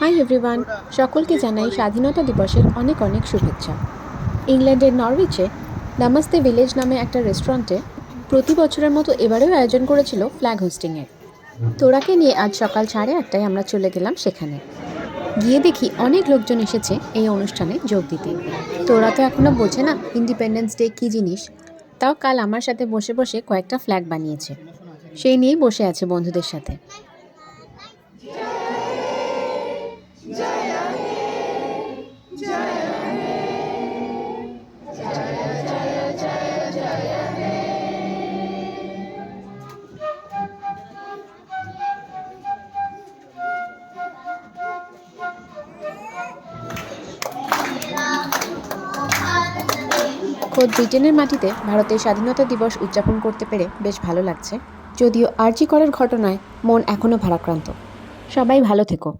Hi everyone, সকলকে জানাই স্বাধীনতা দিবসের অনেক অনেক শুভেচ্ছা। ইংল্যান্ডের নরউইচে নামাস্তে ভিলেজ নামে একটা রেস্টুরেন্টে প্রতি বছরের মতো এবারেও আয়োজন করেছিল ফ্ল্যাগ হোস্টিংয়ের। তোরাকে নিয়ে আজ সকাল সাড়ে আটটায় আমরা চলে গেলাম সেখানে। গিয়ে দেখি অনেক লোকজন এসেছে এই অনুষ্ঠানে যোগ দিতে। তোরা তো এখনও বোঝে না ইন্ডিপেন্ডেন্স ডে কী জিনিস? তাও কাল আমার সাথে বসে বসে কয়েকটা ফ্ল্যাগ বানিয়েছে। সেই নিয়েই বসে আছে বন্ধুদের সাথে। খোদ ব্রিটেনের মাটিতে ভারতের স্বাধীনতা দিবস উদযাপন করতে পেরে বেশ ভালো লাগছে। যদিও আর্জি করার ঘটনায় মন এখনও ভারাক্রান্ত। সবাই ভালো থেকো।